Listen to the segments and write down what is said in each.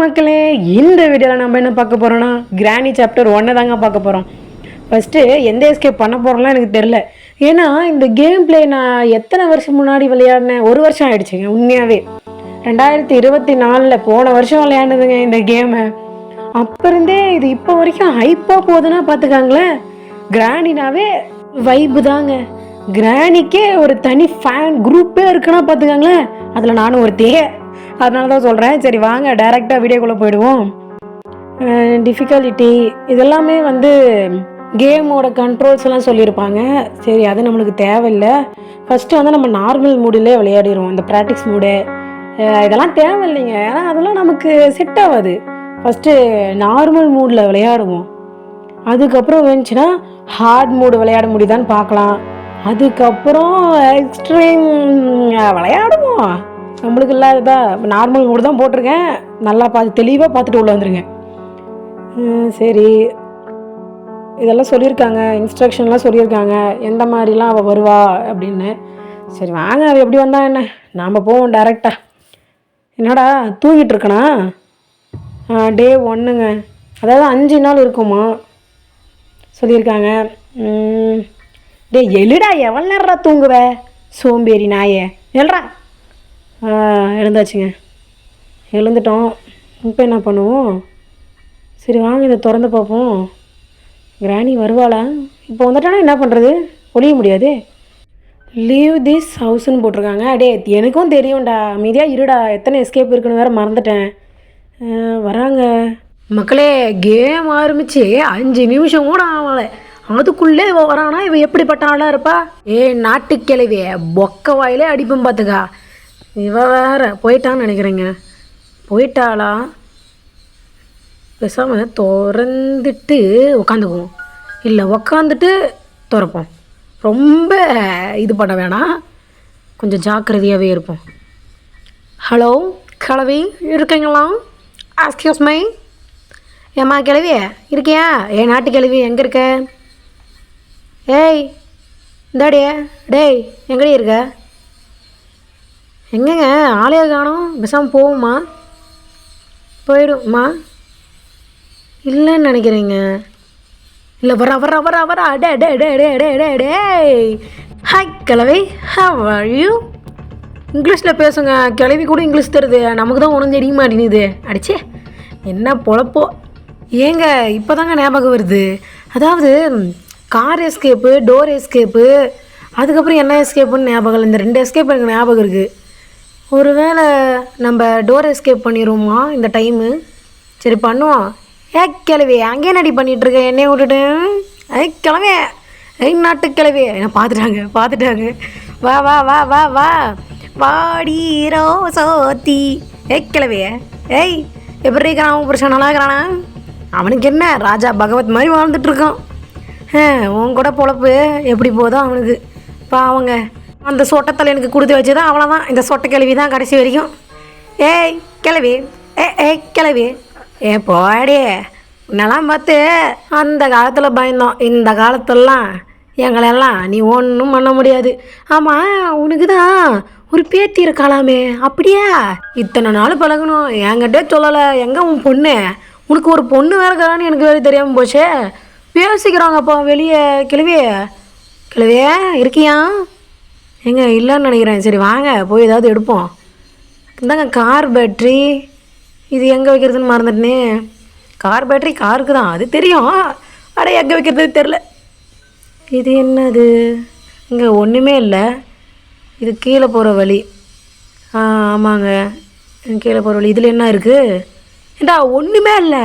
மக்களே இந்த வீடியோவில் நம்ம என்ன பார்க்க போகிறோன்னா கிராணி சாப்டர் ஒன்றை தாங்க பார்க்க போகிறோம் ஃபஸ்ட்டு எந்த எஸ்கேப் பண்ண போகிறோம்லாம் எனக்கு தெரில ஏன்னா இந்த கேம் பிளே நான் எத்தனை வருஷம் முன்னாடி விளையாடினேன்? ஒரு வருஷம் ஆயிடுச்சுங்க உண்மையாகவே ரெண்டாயிரத்தி இருபத்தி நாலில் போன வருஷம் விளையாடுதுங்க இந்த கேமை அப்போ இருந்தே இது இப்போ வரைக்கும் ஹைப்பாக போகுதுன்னா பார்த்துக்காங்களேன். கிராணினாவே வைப்பு தாங்க. கிராணிக்கே ஒரு தனி ஃபேன் குரூப்பே இருக்குன்னா பார்த்துக்காங்களேன். அதில் நானும் ஒரு தே அதனால தான் சொல்கிறேன் சரி வாங்க டைரெக்டாக வீடியோக்குள்ளே போயிடுவோம். டிஃபிகல்ட்டி இதெல்லாமே வந்து கேமோட கண்ட்ரோல்ஸ் எல்லாம் சொல்லியிருப்பாங்க. சரி அது நம்மளுக்கு தேவையில்லை. ஃபஸ்ட்டு வந்து நம்ம நார்மல் மூடிலே விளையாடிடுவோம் இந்த ப்ராக்டிஸ் மூடு இதெல்லாம் தேவையில்லைங்க. ஏன்னா அதெல்லாம் நமக்கு செட் ஆகாது. ஃபஸ்ட்டு நார்மல் மூடில் விளையாடுவோம். அதுக்கப்புறம் வந்துச்சுன்னா ஹார்ட் மூடு விளையாட முடியுதான்னு பார்க்கலாம். அதுக்கப்புறம் எக்ஸ்ட்ரீம் விளையாடுவோம். நம்மளுக்கு இல்லாததா நார்மல் கூட தான் போட்டிருக்கேன். நல்லா பார்த்து தெளிவாக பார்த்துட்டு உள்ளே வந்துருங்க. சரி. இதெல்லாம் சொல்லியிருக்காங்க இன்ஸ்ட்ரக்ஷன்லாம் சொல்லியிருக்காங்க. எந்த மாதிரிலாம் அவள் வருவா அப்படின்னு. சரி வாங்க அவள் எப்படி வந்தா என்ன? நாம் போவோம் டேரெக்டாக என்னடா தூங்கிட்டு இருக்கனா? டே ஒன்றுங்க அதாவது அஞ்சு நாள் இருக்குமா? சொல்லியிருக்காங்க. டே டேய் எழுடா எவ்வளோ நேரம் தூங்குவ? சோம்பேறி நாயே. எழுறா எழுந்தாச்சுங்க. எழுந்துட்டோம். இப்போ என்ன பண்ணுவோம்? சரி வாங்க இதை திறந்து பார்ப்போம். கிராணி வருவாளா? இப்போ வந்துட்டானா என்ன பண்ணுறது ஒழிய முடியாது. லீவ் திஸ் ஹவுஸ்ன்னு போட்டிருக்காங்க. அடே எனக்கும் தெரியும்டா. அமைதியாக இருடா. எத்தனை எஸ்கேப் இருக்குன்னு வேற மறந்துட்டேன். வராங்க. மக்களே கேம் ஆரம்பிச்சு அஞ்சு நிமிஷம் கூட ஆகலை. அதுக்குள்ளே இவ வரானா? இவ எப்படிப்பட்ட ஆளாக இருப்பா? ஏ நாட்டுக்கிழவிய பொக்க வாயிலே அடிப்பும் பார்த்துக்கா இவ வேற போயிட்டான்னு நினைக்கிறேங்க? போயிட்டாளா? பேசாமல் திறந்துட்டு உக்காந்துக்குவோம். இல்லை உக்காந்துட்டு திறப்போம். ரொம்ப இது பண்ண வேணாம் கொஞ்சம் ஜாக்கிரதையாகவே இருப்போம். ஹலோ கிழவி இருக்கீங்களா? ஆஸ்கியூஸ் மை ஏம்மா கிளவி இருக்கியா? ஏ நாட்டு கிழவி எங்கே இருக்க? ஏய் இந்தாடியே டேய் எங்கடி இருக்க? எங்கேங்க? ஆளைய காணோம். பேசாமல் போவோம்மா. போயிடும்மா இல்லைன்னு நினைக்கிறேங்க. இல்லை வர வர வர வர அடே அடே அடே அடே அடே அடே அடே. ஹாய் கிழவி ஹவ் யூ இங்கிலீஷில் பேசுங்க. கிழவி கூட இங்கிலீஷ் தருது நமக்கு தான் ஒன்றும் தெரிய மாட்டேங்குது. அடிச்சே. என்ன பொழப்போ. ஏங்க இப்போ தாங்க ஞாபகம் வருது. அதாவது கார் எஸ்கேப்பு டோர் எஸ்கேப்பு அதுக்கப்புறம் என்ன எஸ்கேப்புன்னு ஞாபகம் இல்லை. இந்த ரெண்டு எஸ்கேப் எனக்கு ஞாபகம் இருக்குது ஒருவேளை நம்ம டோர் எஸ்கேப் பண்ணிடுவோமா இந்த டைமு சரி பண்ணுவோம். ஏ கிளவி அங்கேயே நடி பண்ணிட்டு என்னைய விட்டுட்டு? ஐ கிளவே ஐ நாட்டு கிளவி என்ன பார்த்துட்டாங்க பார்த்துட்டாங்க வா வா வா வா வா. வாடி ரோசோத்தி ஏ கிளவி ஏய் எப்படி இருக்கிறான்? அவன் புருஷன் நல்லா இருக்கிறானா? அவனுக்கு என்ன? ராஜா பகவத் மாதிரி வாழ்ந்துட்டுருக்கான் ஆ, உன் கூட பொழப்பு எப்படி போதும் அவனுக்கு. பாவங்க. அந்த சொட்டத்தில் எனக்கு கொடுத்து வச்சது அவ்வளோதான் இந்த சொட்டை கிளவி தான் கடைசி வரைக்கும். ஏய் கிளவி. ஏ ஏய் கிளவி. ஏ போடி. உன்னெல்லாம் பார்த்து அந்த காலத்தில் பயந்தோம். இந்த காலத்துலலாம் எங்களெல்லாம் நீ ஒன்றும் பண்ண முடியாது. ஆமாம் உனக்கு தான் ஒரு பேத்தி இருக்காளாமே. அப்படியா? இத்தனை நாள் பழகணும். என்கிட்டே சொல்லலை. எங்கே உன் பொண்ணு? உனக்கு ஒரு பொண்ணு வேறுக்கிறான்னு எனக்கு வேறு தெரியாமல் போச்சே. பேசிக்கிறாங்கப்பா வெளியே. கிழவியே கிளவியே இருக்கியா? ஏங்க இல்லைன்னு நினைக்கிறேன். சரி வாங்க போய் ஏதாவது எடுப்போம். இந்தாங்க கார் பேட்ரி இது எங்கே வைக்கிறதுன்னு மறந்துட்டேனே. கார் பேட்ரி காருக்கு தான். அது தெரியும். அட எங்கே வைக்கிறது தெரில இது என்னது? இங்கே ஒன்றுமே இல்லை. இது கீழே போகிற வழி. ஆ ஆமாங்க. கீழே போகிற வழி. இதில் என்ன இருக்குது ஏண்டா ஒன்றுமே இல்லை.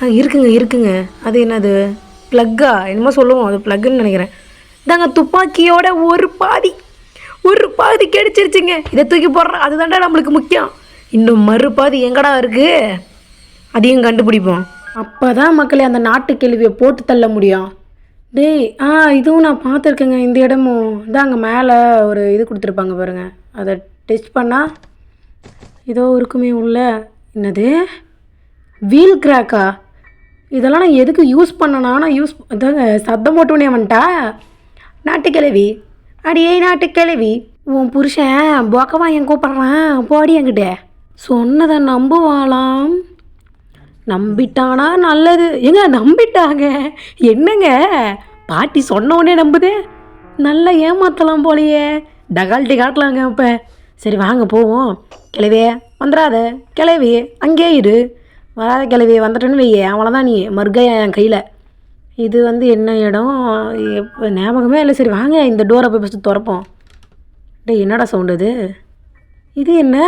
ஆ இருக்குங்க இருக்குங்க. அது என்னது? ப்ளக்கா என்னமோ சொல்லுவோம். அது ப்ளக்குன்னு நினைக்கிறேன். இதாங்க துப்பாக்கியோட ஒரு பாதி. ஒரு பாதி கிடைச்சிருச்சுங்க. இதை தூக்கி போடுறோம் அதுதான்டா நம்மளுக்கு முக்கியம். இன்னும் மறுபாதி எங்கடா இருக்குது அதையும் கண்டுபிடிப்போம். அப்போ தான் மக்களே அந்த நாட்டு கேள்வியை போட்டு தள்ள முடியும். டேய் ஆ இதுவும் நான் பார்த்துருக்கேங்க இந்த இடமும். இதாங்க மேலே ஒரு இது கொடுத்துருப்பாங்க பாருங்க. அதை டெஸ்ட் பண்ணால் ஏதோ இருக்குமே உள்ள. என்னது? வீல் கிராக்கா? இதெல்லாம் நான் எதுக்கு யூஸ் பண்ணனா நான் யூஸ் அதாங்க சத்தம் போட்டுனே வந்துட்டா? நாட்டுக்கிழவி அடியே கிளவி உன் புருஷன் பொக்கவா என் கூப்பிட்றான். போடி என்கிட்ட. சொன்னதை நம்புவாளாம். நம்பிட்டானா நல்லது. ஏங்க நம்பிட்டாங்க. என்னங்க? பாட்டி சொன்ன நம்புதே. நல்லா ஏமாத்தலாம் போலையே. டகால்ட்டி காட்டலாங்க இப்போ. சரி வாங்க போவோம். கிளவியே வந்துடாத. கிளவி அங்கேயே இரு. வராத கிளவி வந்துட்டேன்னு வையே. அவ்வளோதான் நீ மறுக்கையா என் கையில். இது வந்து என்ன இடம்? எப்போ ஞாபகமே இல்லை. சரி வாங்க இந்த டோரை போய் ஃபஸ்ட்டு திறப்போம். டேய் என்னடா சவுண்டு இது? இது என்ன?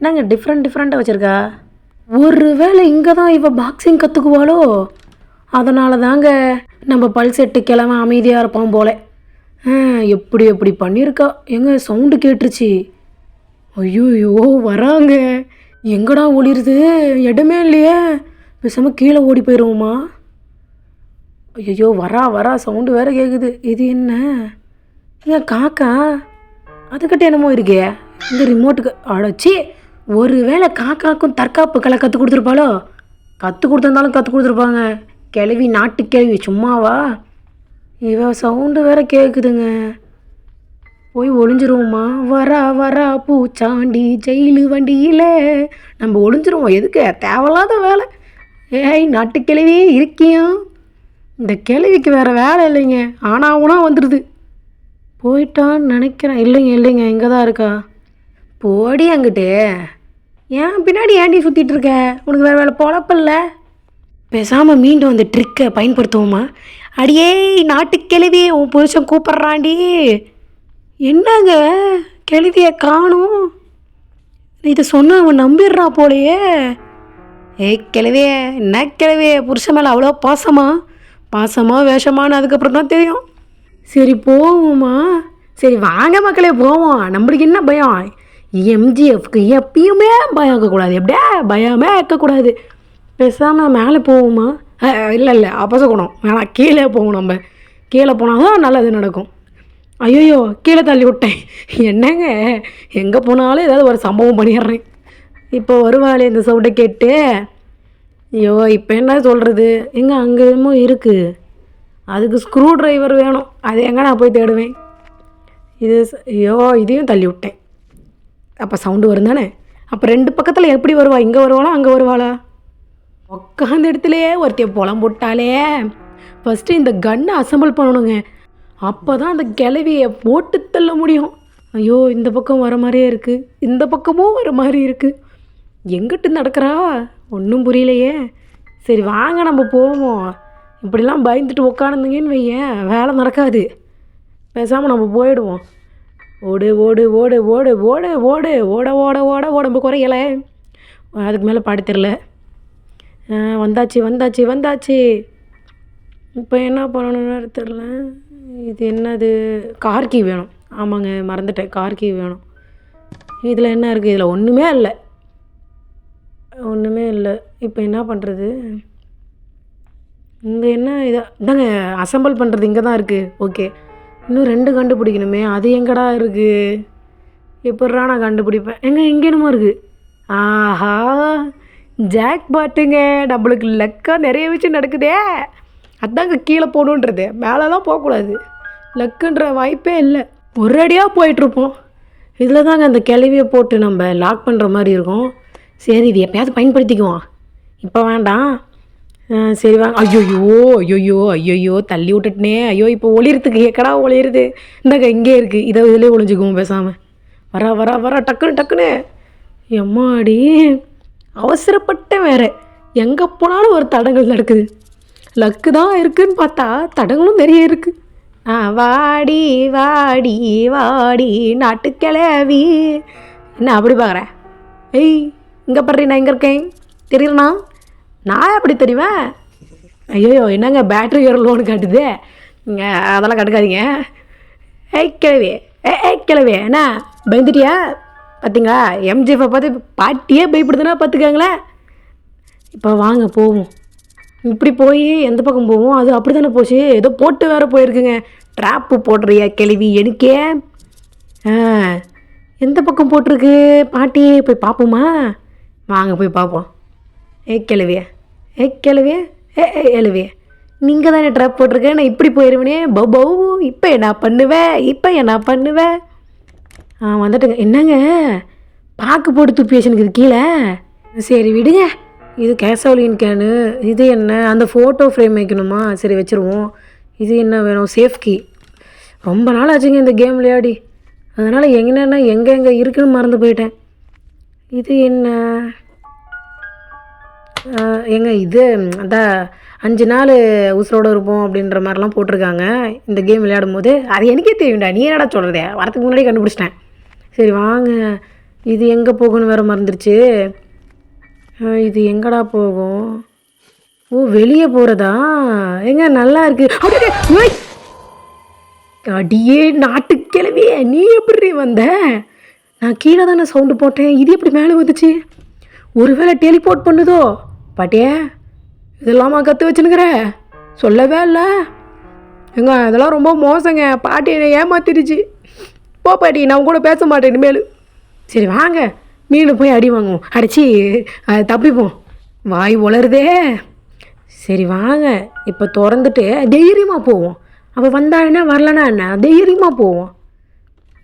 என்னங்க டிஃப்ரெண்ட் டிஃப்ரெண்ட்டாக வச்சுருக்கா? ஒரு வேளை இங்கே தான் இவள் பாக்ஸிங் கற்றுக்குவாளோ அதனால தாங்க நம்ம பல் செட்டு கிழமை அமைதியாக இருப்போம் போல. ஆ, எப்படி எப்படி பண்ணியிருக்கா எங்க சவுண்டு கேட்டுருச்சு. ஐயோயோ வராங்க. எங்கடா ஒளிருது? இடமே இல்லையே. பேசாமல் கீழே ஓடி போயிடுவோமா ஐயோ வரா வரா சவுண்டு வேற கேட்குது இது என்ன? ஏன் காக்கா? அதுக்கிட்ட என்னமோ இருக்கே. இந்த ரிமோட்டுக்கு அடச்சி ஒருவேளை காக்காக்கும் தற்காப்பு கலை கற்றுக் கொடுத்துருப்பாளோ? கற்றுக் கொடுத்துருந்தாலும் கற்றுக் கொடுத்துருப்பாங்க. கிளவி நாட்டு கிளவி சும்மாவா? இவ சவுண்டு வேற கேட்குதுங்க போய் ஒளிஞ்சிருவோமா வரா வரா பூச்சாண்டி ஜெயிலு வண்டியில். நம்ம ஒளிஞ்சிருவோம். எதுக்கு? தேவையில்லாத வேலை. ஏய் நாட்டு இருக்கியா? இந்த கிளவிக்கு வேறு வேலை இல்லைங்க. ஆனால் வந்துடுது போயிட்டான்னு நினைக்கிறேன். இல்லைங்க இல்லைங்க இங்கே தான் இருக்கா? போடி அங்கிட்டு ஏன் பின்னாடி ஏன்டி சுற்றிட்டு இருக்க? உனக்கு வேறு வேலை பொழப்பில்ல பேசாமல் மீண்டும் அந்த ட்ரிக்கை பயன்படுத்துவோமா? அடியே நாட்டு கிளவி உன் புருஷன் கூப்பிட்றாண்டி என்னங்க? கிளவியை காணும். இதை சொன்ன அவன் நம்பிடுறான் போலையே. ஏய் கிழவியே என்ன கிழவியே புருஷன் மேலே அவ்வளோ பாசமா? பாசமாக வேஷமான்னு அதுக்கப்புறம் தான் தெரியும். சரி போவோமா சரி வாங்க மக்களே போவோம். நம்மளுக்கு என்ன பயம்? எம்ஜிஎஃப்க்கு எப்பயுமே பயம் இருக்கக்கூடாது. எப்படியா பயமே இருக்கக்கூடாது. பேசாமல் மேலே போவோமா இல்லை இல்லை அபசகுணம் வேணாம் கீழே போவோம் நம்ம. கீழே போனால் தான் நல்லது நடக்கும். ஐயோயோ கீழே தள்ளி விட்டேன். என்னங்க? எங்கே போனாலும் ஏதாவது ஒரு சம்பவம் பண்ணிடுறேன். இப்போ வருவாளே இந்த சவுண்டை கேட்டு. ஐயோ இப்போ என்ன சொல்கிறது எங்கே அங்கே என்னமோ இருக்குது அதுக்கு ஸ்க்ரூ டிரைவர் வேணும். அது எங்கே நான் போய் தேடுவேன்? இது ஐயோ இதையும் தள்ளி விட்டேன். அப்போ சவுண்டு வரும் தானே? அப்போ ரெண்டு பக்கத்தில் எப்படி வருவா? இங்கே வருவாளா? அங்கே வருவாளா? உட்காந்த இடத்துலையே ஒருத்தைய புலம் போட்டாலே ஃபஸ்ட்டு இந்த கன்னை அசம்பிள் பண்ணணுங்க. அப்போ தான் அந்த கிளவியை போட்டு தள்ள முடியும். ஐயோ இந்த பக்கம் வர மாதிரியே இருக்குது இந்த பக்கமும் வர மாதிரி இருக்குது எங்கிட்டு நடக்கிறா? ஒன்றும் புரியலையே. சரி வாங்க நம்ம போவோம். இப்படிலாம் பயந்துட்டு உக்காந்துங்கன்னு வையேன் வேலை நடக்காது. பேசாமல் நம்ம போயிடுவோம். ஓடு ஓடு ஓடு ஓடு ஓடு ஓடு ஓட ஓட ஓட உடம்பு குறையலை. அதுக்கு மேலே பாட தெரில வந்தாச்சு வந்தாச்சு வந்தாச்சு. இப்போ என்ன பண்ணணும்னு தெரில இது என்னது? கார்கி வேணும். ஆமாங்க மறந்துட்டேன். கார்கி வேணும். இதில் என்ன இருக்குது இதில் ஒன்றுமே இல்லை. ஒன்றுமே இல்லை. இப்போ என்ன பண்ணுறது இங்கே என்ன இதாக இந்தாங்க அசம்பிள் பண்ணுறது இங்கே தான் இருக்குது ஓகே இன்னும் ரெண்டு கண்டுபிடிக்கணுமே. அது எங்கடா இருக்குது எப்பட்றா நான் கண்டுபிடிப்பேன்? எங்கே என்னமோ இருக்குது ஆஹா. ஜாக் பாட்டுங்க நம்மளுக்கு லக்காக நிறைய விஷயம் நடக்குதே. அதாங்க கீழே போகணுன்றது. மேலெலாம் போகக்கூடாது. லக்குன்ற வாய்ப்பே இல்லை. ஒரு அடியாக போயிட்டுருப்போம். இதில் தாங்க அந்த கிளவியை போட்டு நம்ம லாக் பண்ணுற மாதிரி இருக்கும். சரி இது எப்பயாவது பயன்படுத்திக்குவோம். இப்போ வேண்டாம். சரி வாங்க ஐயோயோ ஐயோயோ ஐயோயோ தள்ளி விட்டுட்டனே. ஐயோ இப்போ ஒளிரத்துக்கு எக்கடா ஒளிருது இந்தாங்க இங்கே இருக்குது இதை இதிலே ஒளிஞ்சுக்குவோம் பேசாமல் வரா வரா வரா டக்குன்னு டக்குன்னு. எம்மாடி? அவசரப்பட்ட வேற. எங்கே போனாலும் ஒரு தடங்கள் நடக்குது. லக்கு தான் இருக்குன்னு பார்த்தா தடங்களும் நிறைய இருக்குது ஆ வாடி வாடி வாடி நாட்டுக்கிழவி. என்ன அப்படி பார்க்குறேன் ஏய் இங்கே பாரு நான் எங்கே இருக்கேன்? தெரியலண்ணா? நான் எப்படி தெரியுவேன் ஐயோ என்னங்க பேட்ரி ஏற லோன் காட்டுது? நீங்கள் அதெல்லாம் கட்டுக்காதீங்க ஏய் கிழவி ஏ ஏய் கிழவி என்ன பயந்துட்டியா? பார்த்தீங்களா எம்ஜிஎஃப்பை பார்த்து பாட்டியே பயப்படுதுன்னா பார்த்துக்காங்களேன் இப்போ வாங்க போவோம். இப்படி போய் எந்த பக்கம் போவோம்? அது அப்படி தானே போச்சு? ஏதோ போட்டு வேறு போயிருக்குங்க. ட்ராப்பு போடுறியா கிளவி எனக்கே? ஆ எந்த பக்கம் போட்டிருக்கு? பாட்டி போய் பார்ப்போமா வாங்க போய் பார்ப்போம். ஏ கிளவிய ஏ கிளவிய ஏ ஏ எழுவிய. நீங்கள் தானே ட்ராப் போட்டிருக்கேன் நான் இப்படி போயிடுவேனே பௌ இப்போ என்ன பண்ணுவேன் இப்போ என்ன பண்ணுவேன் ஆ வந்துட்டுங்க. என்னங்க? பாக்கு போட்டு துப்பி வச்சுனுக்குது கீழே. சரி விடுங்க. இது கேசோலின் கேனு. இது என்ன? அந்த ஃபோட்டோ ஃப்ரேம் வைக்கணுமா? சரி வச்சுருவோம். இது என்ன வேணும்? சேஃப்கி ரொம்ப நாள் ஆச்சுங்க இந்த கேம் விளையாடி. அதனால் எங்கன்னா எங்கே எங்கே இருக்குன்னு மறந்து போயிட்டேன். இது என்ன? ஏங்க இது அதான் அஞ்சு நாள் உசுரோட இருப்போம் அப்படின்ற மாதிரிலாம் போட்டிருக்காங்க. இந்த கேம் விளையாடும் போது அது எனக்கே தெரியும்டா நீ என்னடா சொல்கிறதே வரத்துக்கு முன்னாடி கண்டுபிடிச்சிட்டேன். சரி வாங்க. இது எங்கே போகும்னு வேறு மறந்துருச்சு. இது எங்கடா போகும்? ஓ வெளியே போகிறதா ஏங்க நல்லா இருக்கு. அடியே நாட்டு கிளவியே நீ எப்படி வந்த? நான் கீழே தானே சவுண்டு போட்டேன். இது எப்படி மேலே வந்துச்சு? ஒருவேளை டெலிபோர்ட் பண்ணுதோ? பாட்டியே இதெல்லாமா கற்று வச்சுனுக்கிற? சொல்லவே இல்லை. ஏங்க இதெல்லாம் ரொம்ப மோசங்க. பாட்டி என்னை ஏமாத்திடுச்சு. போ பாட்டி நான் கூட பேச மாட்டேன் இனிமேல். சரி வாங்க. மீன் போய் அடி வாங்குவோம். அடிச்சு அது தப்பிப்போம். வாய் உளருதே. சரி வாங்க. இப்போ திறந்துட்டு தைரியமாக போவோம். அவள் வந்தா என்ன வரலனா என்ன? தைரியமாக போவோம்.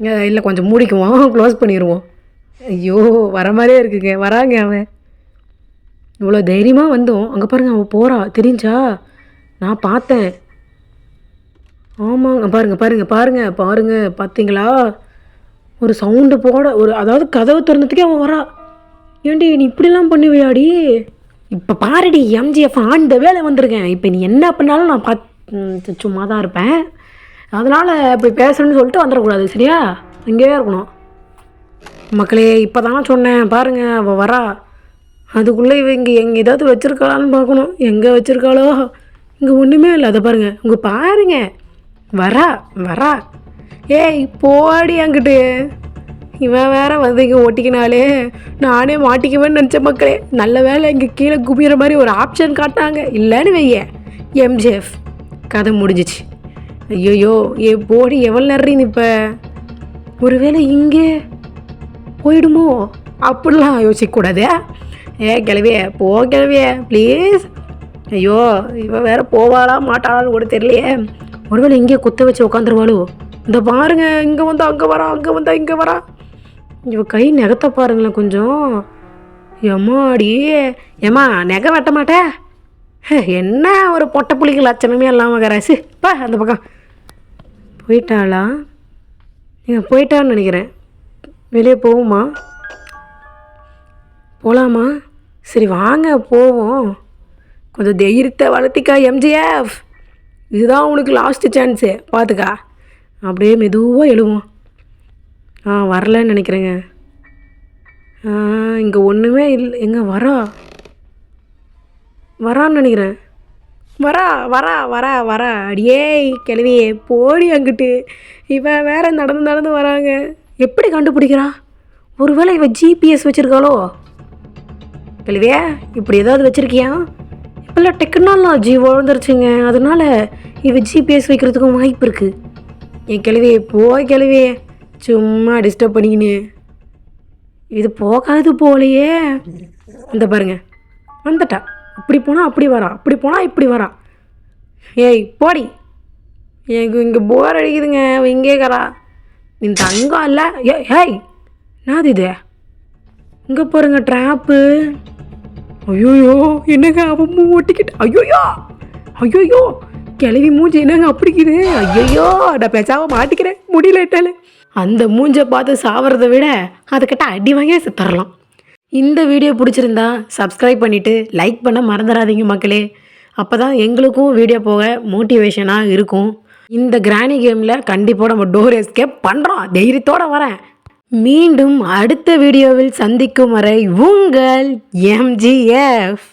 இல்லை கொஞ்சம் மூடிக்குவோம். க்ளோஸ் பண்ணிடுவோம் ஐயோ வர மாதிரியே இருக்குங்க. வராங்க அவன். இவ்வளோ தைரியமாக வந்தோம். அங்கே பாருங்கள் அவள் போகிறா தெரிஞ்சா? நான் பார்த்தேன். ஆமாங்க பாருங்க பாருங்கள் பாருங்கள் பாருங்கள் பார்த்தீங்களா ஒரு சவுண்டு போட ஒரு அதாவது கதவு திறந்ததுக்கே அவன் வரா. ஏண்டி நீ இப்படிலாம் பண்ணுவியாடி? இப்போ பாருடி எம்ஜிஎஃப் ஆண்ட வேலை வந்திருக்கேன். இப்போ நீ என்ன பண்ணாலும் நான் பாத் சும்மா தான் இருப்பேன். அதனால் இப்படி பேசணும்னு சொல்லிட்டு வந்துடக்கூடாது சரியா? இங்கேயே இருக்கணும். மக்களே இப்போ தான் சொன்னேன் பாருங்கள் அவள் வரா. அதுக்குள்ளே இவங்க எங்கே ஏதாவது வச்சுருக்காளான்னு பார்க்கணும். எங்கே வச்சுருக்காளோ? இங்கே ஒன்றுமே இல்லை. அதை பாருங்கள் உங்கள் பாருங்க. வரா வரா. ஏய் போடி அங்கிட்டு இவன் வேற வந்து இங்கே ஓட்டிக்கினாலே நானே மாட்டிக்குவேன்னு நினச்ச மக்களே. நல்ல வேலை இங்கே கீழே குமிற மாதிரி ஒரு ஆப்ஷன் காட்டினாங்க. இல்லைன்னு வைய. எம்ஜிஎஃப் கதை முடிஞ்சிச்சு. ஐயோயோ ஏ போடி எவ்வளோ நேரம் இப்போ? ஒருவேளை இங்கே போயிடுமோ? அப்படிலாம் யோசிக்கக்கூடாதே ஏ கிளவியே போ கிளவியே ப்ளீஸ் ஐயோ இவன் வேற போவாளா மாட்டாளான்னு கூட தெரியலையே. ஒருவேளை இங்கே குத்த வச்சு உட்காந்துருவாளோ இந்த பாருங்க இங்கே வந்தால் அங்கே வரா அங்கே வந்தா இங்கே வரா. இவ கை நெகத்த பாருங்களேன் கொஞ்சம். எம்மாடி ஏம்மா நெகை வெட்ட மாட்டே? ஹே, என்ன ஒரு பொட்டை புளிக்கு லட்சணமே இல்லாமல் கராசு பா அந்த பக்கம். போயிட்டாளா? நீங்கள் போயிட்டான்னு நினைக்கிறேன். வெளியே போவோமா? போகலாமா சரி வாங்க போவோம். கொஞ்சம் தைரியத்தை வளர்த்திக்கா எம்ஜிஎஃப் இதுதான் உனக்கு லாஸ்ட்டு சான்ஸு பார்த்துக்கா அப்படியே மெதுவாக எழுவோம். ஆ வரலன்னு நினைக்கிறேங்க. இங்கே ஒன்றுமே இல்லை. எங்கே வரா? வரான்னு நினைக்கிறேன். வரா வரா வரா வரா. அடியே கிளவியே போடி அங்கிட்டு. இவன் வேற நடந்து நடந்து வராங்க. எப்படி கண்டுபிடிக்கிறா? ஒருவேளை இவன் ஜிபிஎஸ் வச்சுருக்காளோ? கிளவியே இப்படி ஏதாவது வச்சிருக்கியா? இப்போல்லாம் டெக்னாலஜி வளர்ந்துருச்சுங்க. அதனால இவ ஜிபிஎஸ் வைக்கிறதுக்கும் வாய்ப்பு இருக்குது என் கிளவியே போய் கிளவியே சும்மா டிஸ்டர்ப் பண்ணிக்கின்னு. இது போகாது போலையே. இந்த பாருங்க. வந்துட்டா. இப்படி போனால் அப்படி வரா. அப்படி போனால் இப்படி வரா. ஏய் போடி. எனக்கு இங்கே போர் அடிக்குதுங்க. இங்கே கரா நீ தங்கம் இல்லை? ஏ ஏய். என்னது இது? இங்கே பாருங்க ட்ராப்பு ஐயோயோ என்னங்க அவன் மூ ஒட்டிக்கிட்டு ஐயோயோ ஐயோயோ கிளவி மூஞ்சி என்னங்க அப்படிக்குது ஐயோயோ நான் பேசாம மாட்டிக்கிறேன் முடியலட்டாலே அந்த மூஞ்சை பார்த்து சாவறதை விட அதுக்கிட்ட அடி வாங்கியே செத்துறலாம். இந்த வீடியோ பிடிச்சிருந்தா சப்ஸ்கிரைப் பண்ணிவிட்டு லைக் பண்ண மறந்துடாதீங்க மக்களே. அப்போ தான் எங்களுக்கும் வீடியோ போக மோட்டிவேஷனாக இருக்கும். இந்த கிராணி கேமில் கண்டிப்பாக நம்ம டோர் எஸ்கேப் பண்ணுறோம் தைரியத்தோடு வரேன். மீண்டும் அடுத்த வீடியோவில் சந்திக்கும் வரை உங்கள் எம்ஜிஎஃப்